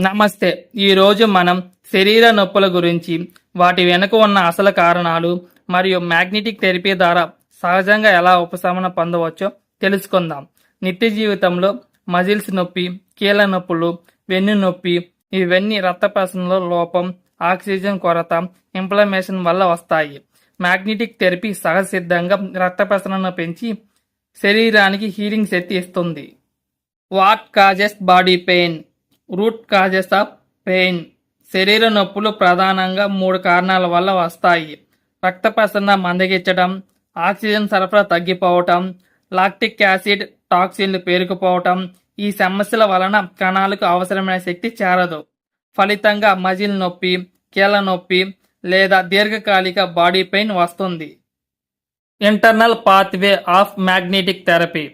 నమస్తే. ఈరోజు మనం శరీర నొప్పుల గురించి వాటి వెనుక ఉన్న అసలు కారణాలు మరియు మ్యాగ్నెటిక్ థెరపీ ద్వారా సహజంగా ఎలా ఉపశమనం పొందవచ్చో తెలుసుకుందాం. నిత్య జీవితంలో మజిల్స్ నొప్పి కీళ్ళ నొప్పులు వెన్ను నొప్పి ఇవన్నీ రక్త ప్రసరణలో లోపం ఆక్సిజన్ కొరత ఇన్ఫ్లమేషన్ వల్ల వస్తాయి. మ్యాగ్నెటిక్ థెరపీ సహజసిద్ధంగా రక్త ప్రసరణను పెంచి శరీరానికి హీలింగ్ శక్తి ఇస్తుంది. What causes body pain? Root causes of pain. శరీర నొప్పులు ప్రధానంగా మూడు కారణాల వల్ల వస్తాయి. రక్త ప్రసరణ మందగించడం ఆక్సిజన్ సరఫరా తగ్గిపోవటం లాక్టిక్ యాసిడ్ టాక్సిన్లు పేరుకుపోవటం ఈ సమస్యల వలన కణాలకు అవసరమైన శక్తి చేరదు. ఫలితంగా మజిల్ నొప్పి కీళ్ళ నొప్పి లేదా దీర్ఘకాలిక బాడీ పెయిన్ వస్తుంది. Internal pathway of magnetic therapy.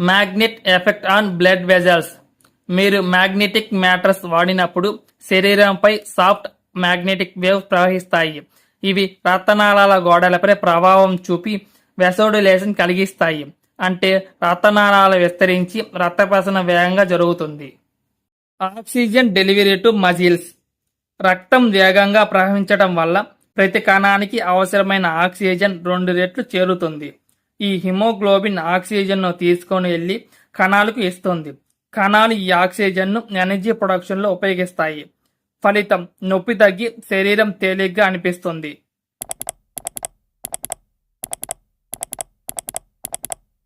Magnet effect on blood vessels. మీరు మ్యాగ్నెటిక్ మ్యాట్రస్ వాడినప్పుడు శరీరంపై సాఫ్ట్ మ్యాగ్నెటిక్ వేవ్ ప్రవహిస్తాయి. ఇవి రక్తనాళాల గోడలపై ప్రభావం చూపి వెసోడిలేషన్ కలిగిస్తాయి. అంటే రక్తనాళాలు విస్తరించి రక్తప్రసరణ వేగంగా జరుగుతుంది. Oxygen delivery to muscles. రక్తం వేగంగా ప్రవహించడం వల్ల ప్రతి కణానికి అవసరమైన ఆక్సిజన్ రెండు రెట్లు చేరుతుంది. ఈ హిమోగ్లోబిన్ ఆక్సిజన్ను తీసుకొని వెళ్ళి కణాలకు ఇస్తుంది. కణాలు ఈ ఆక్సిజన్ను ఎనర్జీ ప్రొడక్షన్లో ఉపయోగిస్తాయి. ఫలితం నొప్పి తగ్గి శరీరం తేలిగ్గా అనిపిస్తుంది.